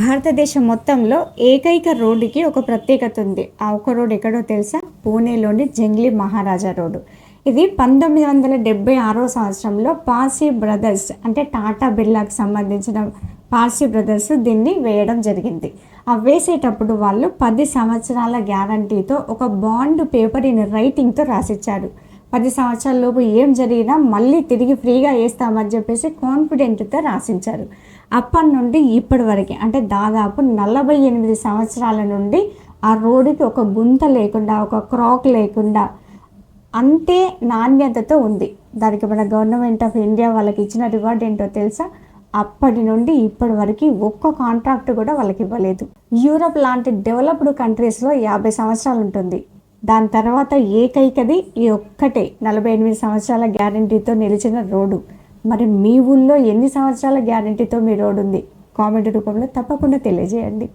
భారతదేశం మొత్తంలో ఏకైక రోడ్డుకి ఒక ప్రత్యేకత ఉంది. ఆ ఒక రోడ్ ఎక్కడో తెలుసా? పూణేలోని జంగ్లీ మహారాజా రోడ్డు. ఇది పంతొమ్మిది వందల డెబ్బై ఆరో సంవత్సరంలో పార్సీ బ్రదర్స్ అంటే టాటా బిర్లాకి సంబంధించిన పార్సీ బ్రదర్స్ దీన్ని వేయడం జరిగింది. ఆ వేసేటప్పుడు వాళ్ళు పది సంవత్సరాల గ్యారంటీతో ఒక బాండ్ పేపర్ ఇన్ రైటింగ్తో రాసిచ్చారు. పది సంవత్సరాల లోపు ఏం జరిగినా మళ్ళీ తిరిగి ఫ్రీగా వేస్తామని చెప్పేసి కాన్ఫిడెంట్తో రాసించారు. అప్పటి నుండి ఇప్పటి వరకు అంటే దాదాపు నలభై ఎనిమిది సంవత్సరాల నుండి ఆ రోడ్డుకి ఒక గుంత లేకుండా ఒక క్రాక్ లేకుండా అంతే నాణ్యతతో ఉంది. దానికి మన గవర్నమెంట్ ఆఫ్ ఇండియా వాళ్ళకి ఇచ్చిన రివార్డ్ ఏంటో తెలుసా? అప్పటి నుండి ఇప్పటి వరకు ఒక్క కాంట్రాక్ట్ కూడా వాళ్ళకి ఇవ్వలేదు. యూరప్ లాంటి డెవలప్డ్ కంట్రీస్లో యాభై సంవత్సరాలు ఉంటుంది. దాని తర్వాత ఏకైకది ఈ ఒక్కటే నలభై ఎనిమిది సంవత్సరాల గ్యారంటీతో నిలిచిన రోడ్డు. మరి మీ ఊళ్ళో ఎన్ని సంవత్సరాల గ్యారంటీతో మీ రోడ్డు ఉంది? కామెంట్ రూపంలో తప్పకుండా తెలియజేయండి.